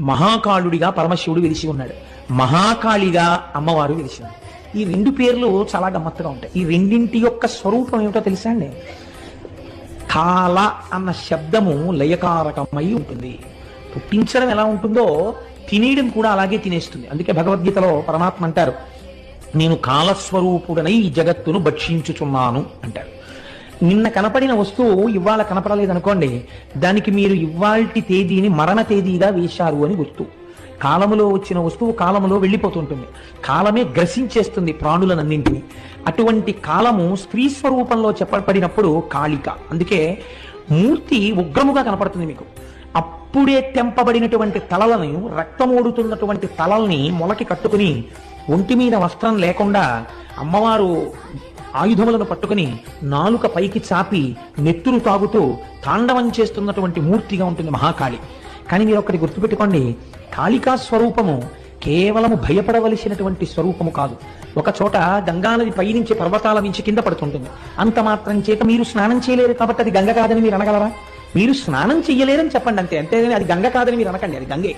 మహాకాళుడిగా పరమశివుడు వెలిసి ఉన్నాడు. మహాకాళిగా అమ్మవారు విరిచి ఉంది ఈ రెండు పేర్లు చాలా గమ్మత్తుగా ఉంటాయి. ఈ రెండింటి యొక్క స్వరూపం ఏమిటో తెలుసా అండి? కాల అన్న శబ్దము లయకారకమై ఉంటుంది. పుట్టించడం ఎలా ఉంటుందో తినేయడం కూడా అలాగే తినేస్తుంది. అందుకే భగవద్గీతలో పరమాత్మ అంటారు నేను కాలస్వరూపుడనై ఈ జగత్తును భక్షించుచున్నాను అంటారు. నిన్న కనపడిన వస్తువు ఇవాళ కనపడలేదు అనుకోండి దానికి మీరు ఇవాల్టి తేదీని మరణ తేదీగా వేశారు అని గుర్తు. కాలములో వచ్చిన వస్తువు కాలములో వెళ్ళిపోతుంటుంది. కాలమే గ్రసించేస్తుంది ప్రాణులనన్నింటినీ. అటువంటి కాలము స్త్రీ స్వరూపంలో చెప్పబడినప్పుడు కాళిక. అందుకే మూర్తి ఉగ్రముగా కనపడుతుంది మీకు. అప్పుడే తెంపబడినటువంటి తలలను రక్తమోడుతున్నటువంటి తలల్ని మొలకి కట్టుకుని ఒంటి మీద వస్త్రం లేకుండా అమ్మవారు ఆయుధములను పట్టుకుని నాలుక పైకి చాపి నెత్తురు తాగుతూ తాండవం చేస్తున్నటువంటి మూర్తిగా ఉంటుంది మహాకాళి. కానీ మీరు ఒకటి గుర్తుపెట్టుకోండి కాళికా స్వరూపము కేవలము భయపడవలసినటువంటి స్వరూపము కాదు. ఒక చోట గంగానది పైనుంచి పర్వతాల నుంచి కింద పడుతుంటుంది. అంత మాత్రం చేత మీరు స్నానం చేయలేరు కాబట్టి అది గంగ కాదని మీరు అనగలరా? మీరు స్నానం చేయలేరని చెప్పండి అంతే. అంతేగాని అది గంగ కాదని మీరు అనకండి అది గంగే.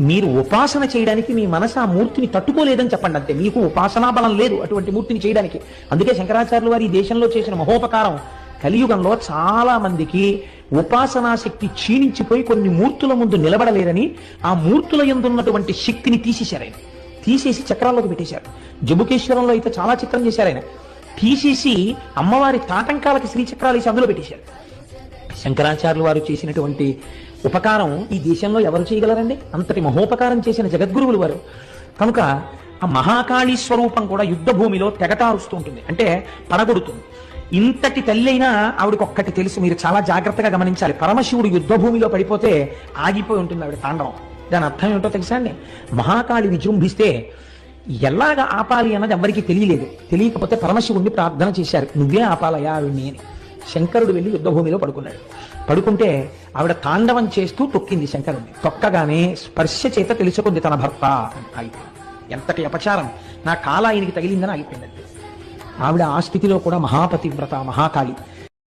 మీరు ఉపాసన చేయడానికి మీ మనసు ఆ మూర్తిని తట్టుకోలేదని చెప్పండి అంతే. మీకు ఉపాసనా బలం లేదు అటువంటి మూర్తిని చేయడానికి. అందుకే శంకరాచార్యులు వారి దేశంలో చేసిన మహోపకారం. కలియుగంలో చాలా మందికి ఉపాసనా శక్తి క్షీణించిపోయి కొన్ని మూర్తుల ముందు నిలబడలేరని ఆ మూర్తుల ఎందున్నటువంటి శక్తిని తీసేశారు తీసేసి చక్రాల్లోకి పెట్టేశారు. జబుకేశ్వరంలో అయితే చాలా చిత్రం చేశారు ఆయన. తీసేసి అమ్మవారి తాటంకాలకి శ్రీచక్రాలు వేసి అందులో పెట్టేశారు. శంకరాచార్యులు వారు చేసినటువంటి ఉపకారం ఈ దేశంలో ఎవరు చేయగలరండి? అంతటి మహోపకారం చేసిన జగద్గురువులు వారు. కనుక ఆ మహాకాళీ స్వరూపం కూడా యుద్ధ భూమిలో తెగటారుస్తూ ఉంటుంది. అంటే పడగొడుతుంది. ఇంతటి తల్లి అయినా ఆవిడకి ఒక్కటి తెలుసు. మీరు చాలా జాగ్రత్తగా గమనించాలి. పరమశివుడు యుద్ధ భూమిలో పడిపోతే ఆగిపోయి ఉంటుంది ఆవిడ తాండవం. దాని అర్థం ఏంటో తెలుసా అండి? మహాకాళి విజృంభిస్తే ఎలాగ ఆపాలి అన్నది ఎవరికి తెలియలేదు. తెలియకపోతే పరమశివుణ్ణి ప్రార్థన చేశారు. నువ్వే ఆపాలయా ఆవిడ్ని అని. శంకరుడు వెళ్ళి యుద్ధభూమిలో పడుకున్నాడు. పడుకుంటే ఆవిడ తాండవం చేస్తూ తొక్కింది శంకరుణ్ణి. తొక్కగానే స్పర్శ చేత తెలుసుకుంది తన భర్త. అయిపోయింది ఎంతటి అపచారం. నా కాల ఆయనకి తగిలిందని అయిపోయింది ఆవిడ ఆ స్థితిలో కూడా మహాపతివ్రత మహాకాళి.